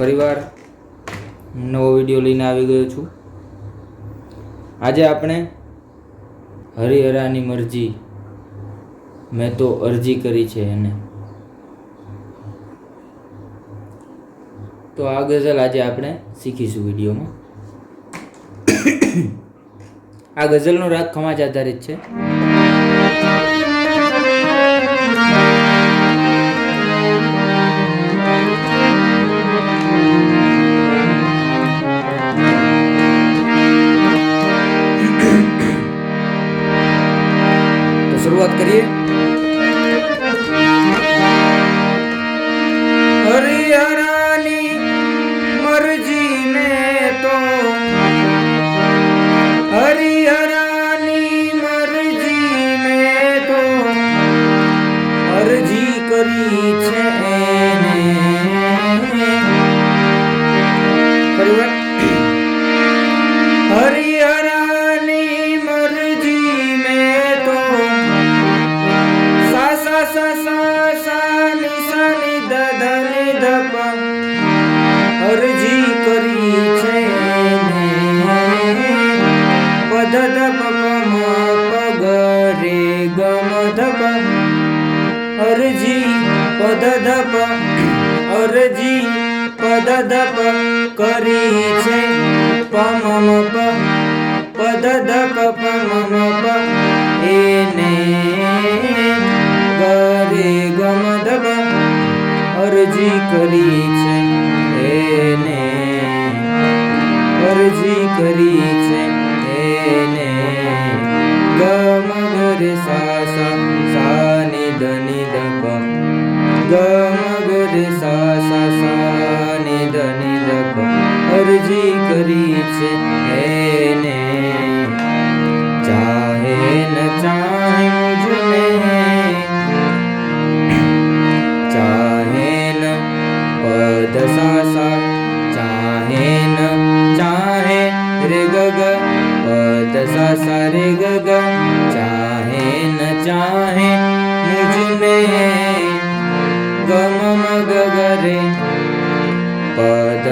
ફરીવાર નવો વીડિયો લઈને આવી ગયો છું. આજે આપણે હરિહરાની મરજી મેં તો અરજી કરી છે એને. તો આ ગઝલ આજે આપણે શીખીશું વિડીયોમાં. આ ગઝલનો રાગ ખમાજ આધારિત છે. તો શરૂઆત મ પ ગ રે ગ મ ધ પ અરજી પદ ધપ અરજી પદ ધપ કરી છે પ પ પદ ધપ પ પ એને ગરે ગમ ધ પ અરજી કરી છે એને અરજી કરી છે. પદ સા સા રે ગ ગ ચાહે ન ચાહે મુझને ગમ મ ગ ગ રે પદ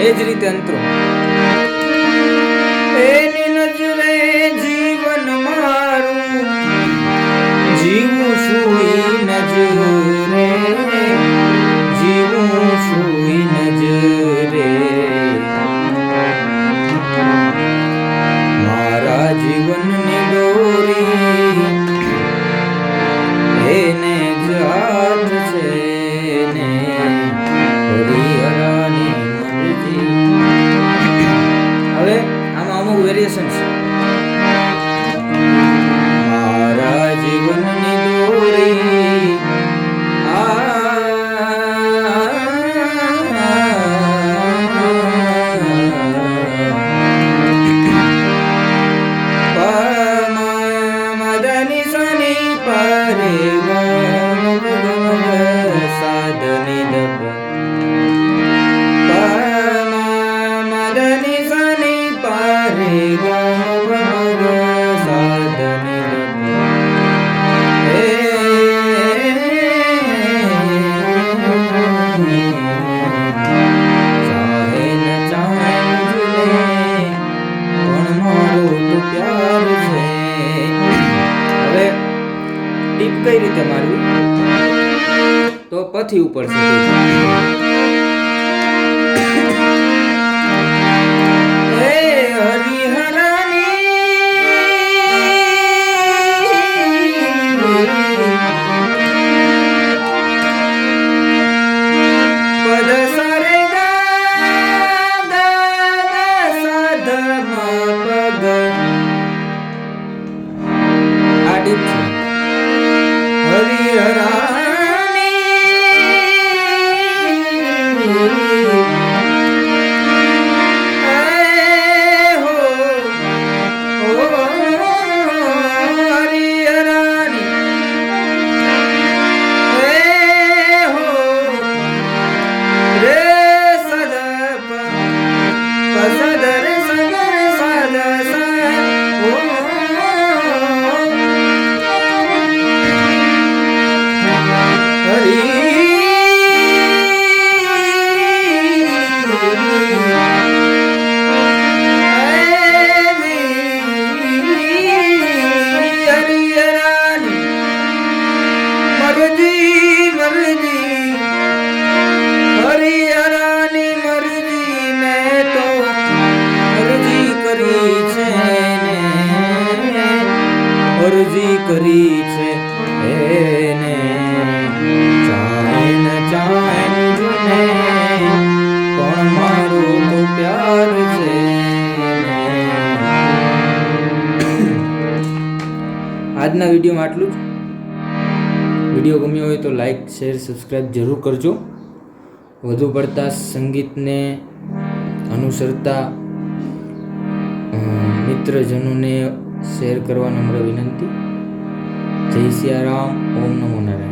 એ જ રીતે અંતરો પથી ઉપર છે આજના વિડીયોમાં આટલું જ. વીડિયો ગમ્યો હોય તો લાઈક, શેર, સબસ્ક્રાઈબ જરૂર કરજો. વધુ પડતા સંગીતને અનુસરતા મિત્રજનોને શેર કરવા નમ્ર વિનંતી. જય સિયારામ ઓમ નમો નારાયણ.